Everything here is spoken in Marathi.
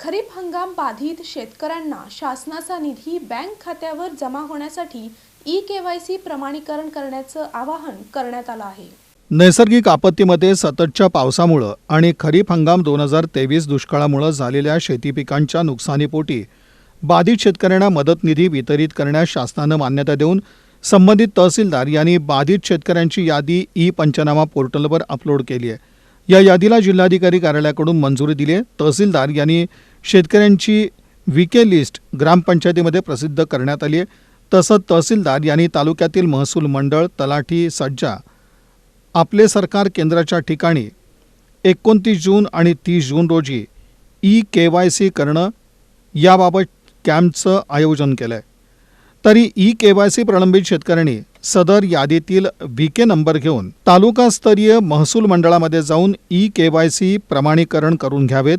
खरीप हंगाम बाधित शेतकऱ्यांना शासनाचा निधी बँक खात्यावर जमा होण्यासाठी ई केवायसी प्रमाणीकरण करण्याचं आवाहन करण्यात आलं आहे. नैसर्गिक आपत्तीमध्ये सततच्या पावसामुळं आणि खरीप हंगाम दोन हजार तेवीस दुष्काळामुळं झालेल्या शेती पिकांच्या नुकसानीपोटी बाधित शेतकऱ्यांना मदत निधी वितरित करण्यास शासनानं मान्यता देऊन संबंधित तहसीलदार यांनी बाधित शेतकऱ्यांची यादी ई पंचनामा पोर्टलवर अपलोड केली आहे. या यादीला जिल्हाधिकारी कार्यालयाकडून मंजुरी दिली आहे. तहसीलदार यांनी शेतकऱ्यांची विके लिस्ट ग्रामपंचायतीमध्ये प्रसिद्ध करण्यात आली आहे. तसंच तहसीलदार यांनी तालुक्यातील महसूल मंडळ तलाठी सज्जा आपले सरकार केंद्राच्या ठिकाणी एकोणतीस जून आणि तीस जून रोजी ई के वाय सी करणं याबाबत कॅम्पचं आयोजन केलं आहे तरी ई के वाय सी प्रलंबित शेतकऱ्यांनी सदर यादीतील व्ही के नंबर घेऊन तालुकास्तरीय महसूल मंडळामध्ये जाऊन ई के वाय सी प्रमाणीकरण करून घ्यावेत.